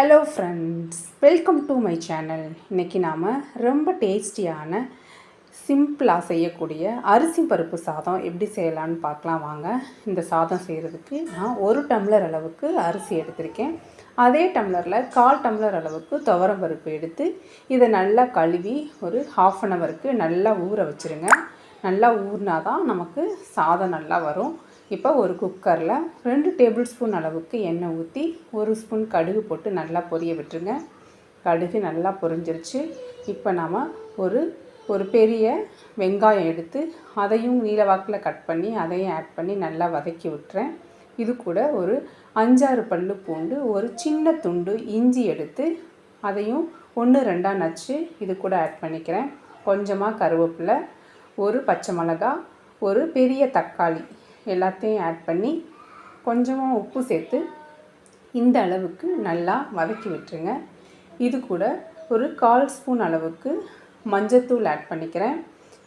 Hello friends welcome to my channel இன்றைக்கி நாம் ரொம்ப டேஸ்டியான சிம்பிளாக செய்யக்கூடிய அரிசி பருப்பு சாதம் எப்படி செய்யலான்னு பார்க்கலாம் வாங்க. இந்த சாதம் செய்கிறதுக்கு நான் ஒரு டம்ளர் அளவுக்கு அரிசி எடுத்திருக்கேன். அதே டம்ளரில் கால் டம்ளர் அளவுக்கு துவரம் பருப்பு எடுத்து இதை நல்லா கழுவி ஒரு ஹாஃப் அன் ஹவருக்கு நல்லா ஊற வச்சுருங்க. நல்லா ஊறினா தான் நமக்கு சாதம் நல்லா வரும். இப்போ ஒரு குக்கரில் ரெண்டு டேபிள் ஸ்பூன் அளவுக்கு எண்ணெய் ஊற்றி ஒரு ஸ்பூன் கடுகு போட்டு நல்லா பொரிய விட்டுருங்க. கடுகு நல்லா பொரிஞ்சிருச்சு. இப்போ நாம் ஒரு ஒரு பெரிய வெங்காயம் எடுத்து அதையும் நீலவாக்கில் கட் பண்ணி அதையும் ஆட் பண்ணி நல்லா வதக்கி விட்டுறேன். இது கூட ஒரு அஞ்சாறு பல்லு பூண்டு ஒரு சின்ன துண்டு இஞ்சி எடுத்து அதையும் ஒன்று ரெண்டாக நச்சு இது கூட ஆட் பண்ணிக்கிறேன். கொஞ்சமாக கருவேப்பிலை ஒரு பச்சை மிளகா ஒரு பெரிய தக்காளி. எல்லாத்தையும் ஆட் பண்ணி கொஞ்சமாக உப்பு சேர்த்து இந்த அளவுக்கு நல்லா வதக்கி விட்டுருங்க. இது கூட ஒரு கால் ஸ்பூன் அளவுக்கு மஞ்சத்தூள் ஆட் பண்ணிக்கிறேன்.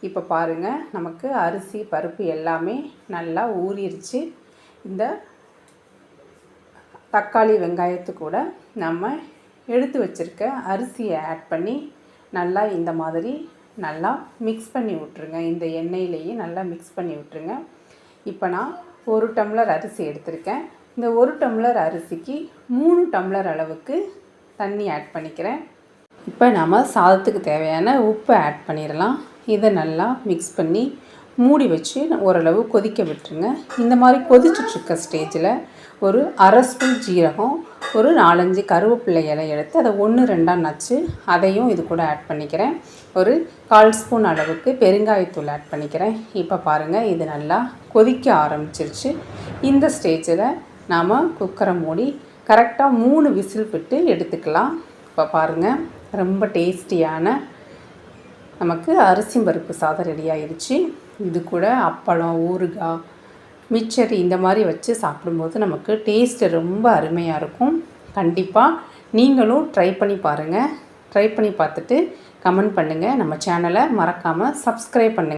இப்போ பாருங்கள் நமக்கு அரிசி பருப்பு எல்லாமே நல்லா ஊறிடுச்சு இந்த தக்காளி வெங்காயத்து கூட நம்ம எடுத்து வச்சுருக்க அரிசியை ஆட் பண்ணி நல்லா இந்த மாதிரி நல்லா மிக்ஸ் பண்ணி விட்ருங்க இந்த எண்ணெயிலேயே நல்லா மிக்ஸ் பண்ணி விட்ருங்க இப்போ நான் ஒரு டம்ளர் அரிசி எடுத்திருக்கேன். இந்த ஒரு டம்ளர் அரிசிக்கு மூணு டம்ளர் அளவுக்கு தண்ணி ஆட் பண்ணிக்கிறேன். இப்போ நம்ம சாதத்துக்கு தேவையான உப்பு ஆட் பண்ணிடலாம். இதை நல்லா மிக்ஸ் பண்ணி மூடி வச்சு ஓரளவு கொதிக்க விட்டுருங்க. இந்த மாதிரி கொதிச்சுட்ருக்க ஸ்டேஜில் ஒரு அரை ஸ்பூன் ஜீரகம் ஒரு நாலஞ்சு கருவேப்பிள்ளை இலை எடுத்து அதை ஒன்று ரெண்டாக நச்சு அதையும் இது கூட ஆட் பண்ணிக்கிறேன். ஒரு கால் ஸ்பூன் அளவுக்கு பெருங்காயத்தூள் ஆட் பண்ணிக்கிறேன். இப்போ பாருங்கள் இது நல்லா கொதிக்க ஆரம்பிச்சிருச்சு. இந்த ஸ்டேஜில் நாம் குக்கரை மூடி கரெக்டாக மூணு விசில் விட்டு எடுத்துக்கலாம். இப்போ பாருங்கள் ரொம்ப டேஸ்டியான நமக்கு அரிசி பருப்பு சாதம் ரெடி ஆயிடுச்சு இது கூட அப்பளம் ஊறுகாய் மிச்சர் இந்த மாதிரி வச்சு சாப்பிடும்போது நமக்கு டேஸ்ட்டு ரொம்ப அருமையாக இருக்கும். கண்டிப்பாக நீங்களும் ட்ரை பண்ணி பாருங்கள் ட்ரை பண்ணி பார்த்துட்டு கமெண்ட் பண்ணுங்கள் நம்ம சேனலை மறக்காமல் சப்ஸ்கிரைப் பண்ணுங்கள்